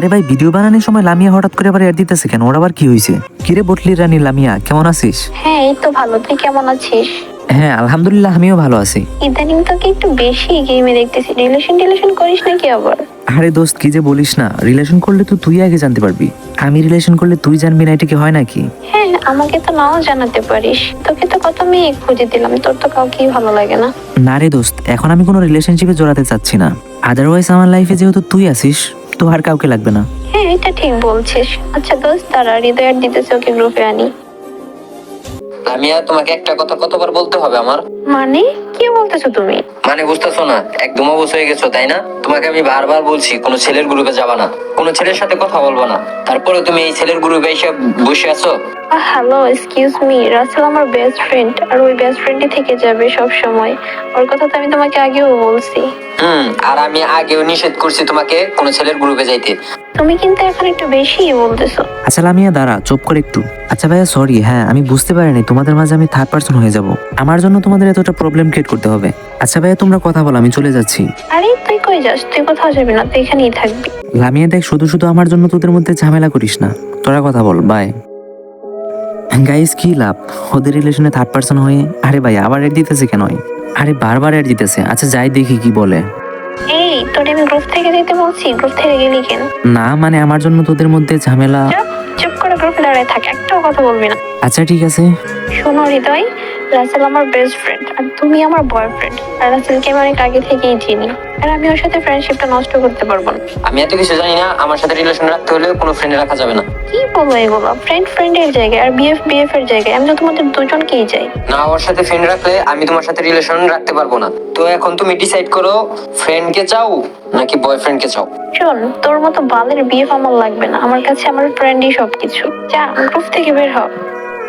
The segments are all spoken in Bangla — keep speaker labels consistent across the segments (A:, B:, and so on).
A: আরে ভাই ভিডিও বানানোর সময় লামিয়া হঠাৎ করে আবার এর দিতেছে কেন? ওর আবার কি হয়েছে? কিরে বটলি রানী লামিয়া কেমন আছিস?
B: হ্যাঁ এই তো ভালো। তুই কেমন আছিস?
A: হ্যাঁ আলহামদুলিল্লাহ আমিও ভালো আছি।
B: ইদানিং তোকে একটু বেশি গেমে দেখতেছি। রিলেশন টিলেশন করিস নাকি আবার?
A: আরে দোস্ত কি যে বলিস না। রিলেশন করলে তো তুই আগে জানতে পারবি। আমি রিলেশন করলে তুই জানবি না এটা কি হয় নাকি?
B: হ্যাঁ আমাকে তো নাও জানাতে পারিস। তোকে তো কত মেয়ে খুঁজে দিলাম তোর তো কাউকেই ভালো লাগে না।
A: না রে দোস্ত এখন আমি কোনো রিলেশনশিপে জড়াতে চাচ্ছি না। আদারওয়াইজ আমার লাইফে যেহেতু তুই আছিস তো আর কাউকে লাগবে না।
B: হ্যাঁ এটা ঠিক বলছিস। আচ্ছা দোস্ত তারা হৃদয় আর দিতেছে ওকে গ্রুপে আনি।
C: আমি আর তোমাকে একটা কথা কতবার বলতে হবে আমার?
B: মানে? কি বলতেছো তুমি?
C: মানে বুঝতেছো না একদম হয়ে গেছো তাই না? তোমাকে আমি বারবার বলছি কোনো ছেলের গ্রুপে যাবা না। কোনো ছেলের সাথে কথা বলব না। তারপরে তুমি এই ছেলের গ্রুপে এসে বসে আছো?
B: হ্যালো এক্সকিউজ মি রাসেল আমার বেস্ট ফ্রেন্ড আর ওই বেস্ট ফ্রেন্ডই থেকে যাবে সব সময় ওর কথা তো আমি তোমাকে আগেও বলছি।
C: হুম আর আমি আগেও নিষেধ করছি তোমাকে কোনো ছেলের গ্রুপে যাইতে।
B: তুমি কিন্তু এখন একটু বেশি বলতেছো।
A: আচ্ছা লামিয়া দাঁড়া চুপ করে একটু। আচ্ছা ভাইয়া সরি হ্যাঁ আমি বুঝতে পারিনি তোমাদের মাঝে আমি থার্ড পার্সন হয়ে যাব। আমার জন্য তোমাদের এতটা প্রবলেম ক্রিয়েট করতে হবে। আচ্ছা ভাইয়া তোমরা কথা বলো আমি চলে যাচ্ছি।
B: আরে তুই কই যাস? তুই কোথাও যাবি না তুই এখানেই থাকবি।
A: লামিয়া দেখ শুধু শুধু আমার জন্য তোদের মধ্যে ঝামেলা করিস না। তোরা কথা বল বাই গাইস কি লাভ? ওদের রিলেশনে থার্ড পার্সন হয়ে আরে ভাই আবার এড দিতেছে কেন আরে বারবার এড দিতেছে। আচ্ছা যাই দেখি কি বলে।
B: এই তোরে আমি গ্রুপ থেকে যেতে বলছি গ্রুপ থেকে গেলি কেন?
A: না মানে আমার জন্য তোদের মধ্যে ঝামেলা।
B: চুপ চুপ করে গ্রুপে দাঁড়ায় থাক একটাও কথা বলবি না।
A: আচ্ছা ঠিক আছে।
B: শোনো হৃদয় রাসেল আমার বেস্ট ফ্রেন্ড আর তুমি আমার বয়ফ্রেন্ড আর রাসেলকে আমি অনেক আগে থেকেই চিনি। আর আমি ওর সাথে ফ্রেন্ডশিপটা নষ্ট করতে পারব না।
C: আমি এত কিছু জানি না আমার সাথে রিলেশন রাখতে হলে কোনো ফ্রেন্ড রাখা যাবে না।
B: কি বলব এগুলো? ফ্রেন্ড ফ্রেন্ডের জায়গায় আর বিএফ বিএফ এর জায়গায় আমি তো তোমাদের দুজনকেই চাই।
C: না ওর সাথে ফ্রেন্ড রাখলে আমি তোমার সাথে রিলেশন রাখতে পারব না। তো এখন তুমি ডিসাইড করো ফ্রেন্ডকে চাও নাকি বয়ফ্রেন্ডকে চাও?
B: শোন তোর মতো বালের বিএফ আমার লাগবে না। আমার কাছে আমার ফ্রেন্ডই সবকিছু। যা গ্রুপ থেকে বের হ।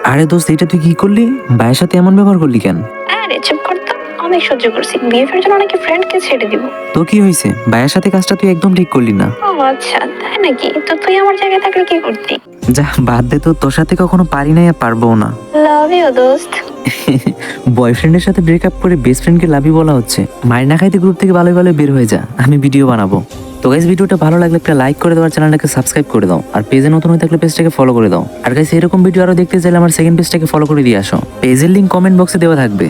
A: আরে দোস্ত এটা তুই কি করলি? ভাইয়ের সাথে এমন ব্যবহার করলি কেন?
B: আরে চুপ কর তো। অনেক সহ্য করছি। বিএফ এর জন্য নাকি ফ্রেন্ডকে ছেড়ে দিব।
A: তো কি হয়েছে? ভাইয়ের সাথে কাজটা তুই একদম ঠিক করলি না।
B: ও আচ্ছা তাই নাকি? তো তুই আমার জায়গায় থাকলে কি করতি?
A: যা বাদ দে তো তোর সাথে কখনো পারি নাই আর পারব না।
B: লাভ ইউ দোস্ত।
A: বয়ফ্রেন্ডের সাথে ব্রেকআপ করে বেস্ট ফ্রেন্ডকে লাভই বলা হচ্ছে। মায়ের না খাইতে গ্রুপ থেকে ভালোই ভালো বের হয়ে যা। আমি ভিডিও বানাবো। তো গাইজ ভিডিওটা ভালো লাগলে একটা লাইক করে দাও আর চ্যানেলটাকে সাবস্ক্রাইব করে দাও। আর পেজে নতুন হয়ে থাকলে পেজটাকে ফলো করে দাও। আর গাইজ এরকম ভিডিও আরও দেখতে চাইলে আমার সেকেন্ড পেজটাকে ফলো করে দিয়ে আসো। পেজের লিঙ্ক কমেন্ট বক্সে দেওয়া থাকবে।